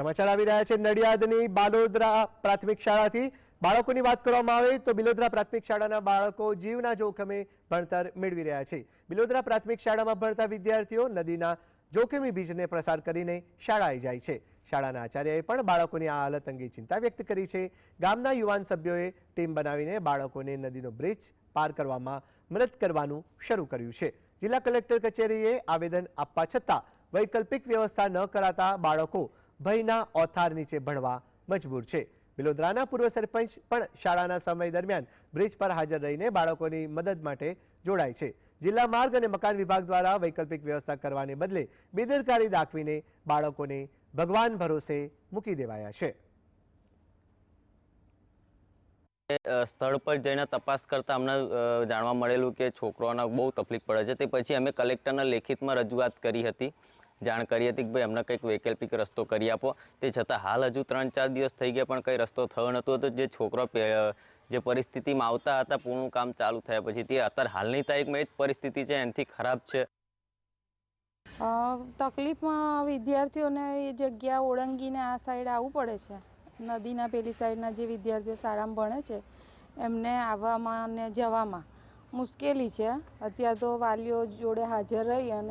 સમાચાર આવી રહ્યા છે નડિયાદની બાલોદરા પ્રાથમિક શાળાથી. બાળકોની વાત કરવામાં આવે તો બિલોદરા પ્રાથમિક શાળાના બાળકો જીવના જોખમે ભણતર મેળવી રહ્યા છે. બિલોદરા પ્રાથમિક શાળામાં ભણતા વિદ્યાર્થીઓ નદીના જોખમી બીજને પ્રસાર કરીને શાળાએ જાય છે. શાળાના આચાર્યએ પણ બાળકોની આ હાલત અંગે ચિંતા વ્યક્ત કરી છે. ગામના યુવાન સભ્યોએ ટીમ બનાવીને બાળકોને નદીનો બ્રિજ પાર કરવામાં મદદ કરવાનું શરૂ કર્યું છે. જિલ્લા કલેક્ટર કચેરીએ આવેદન આપવા છતાં વૈકલ્પિક વ્યવસ્થા ન કરાતા બાળકો ભયના ઓથાર નીચે ભણવા મજબૂર છે. બિલોદરાના પૂર્વ સરપંચ પણ શાળાના સમય દરમિયાન બ્રિજ પર હાજર રહીને બાળકોની મદદ માટે જોડાય છે. જિલ્લા માર્ગ અને મકાન વિભાગ દ્વારા વૈકલ્પિક વ્યવસ્થા કરવાને બદલે બેદરકારી દાખવીને બાળકોને ભગવાન ભરોસે મૂકી દેવાયા છે. સ્થળ પર જઈને તપાસ કરતા અમને જાણવા મળેલું કે છોકરાઓને બહુ તકલીફ પડે છે. તે પછી અમે કલેક્ટરને લેખિતમાં રજૂઆત કરી હતી. જાણ કરી હતી કે ભાઈ, અમને કંઈક વૈકલ્પિક રસ્તો કરી આપો. તે છતાં હાલ હજુ ત્રણ ચાર દિવસ થઈ ગયા, પણ કંઈ રસ્તો થયો નહોતો. તો જે છોકરો જે પરિસ્થિતિમાં આવતા હતા, પૂરું કામ ચાલુ થયા પછી તે અત્યારે હાલની તારીખમાં એ જ પરિસ્થિતિ છે, એનાથી ખરાબ છે. તકલીફમાં વિદ્યાર્થીઓને એ જગ્યા ઓળંગીને આ સાઈડ આવવું પડે છે. નદીના પેલી સાઈડના જે વિદ્યાર્થીઓ શાળામાં ભણે છે, એમને આવવામાં અને જવામાં મુશ્કેલી છે. અત્યારે તો વાલીઓ જોડે હાજર રહી અને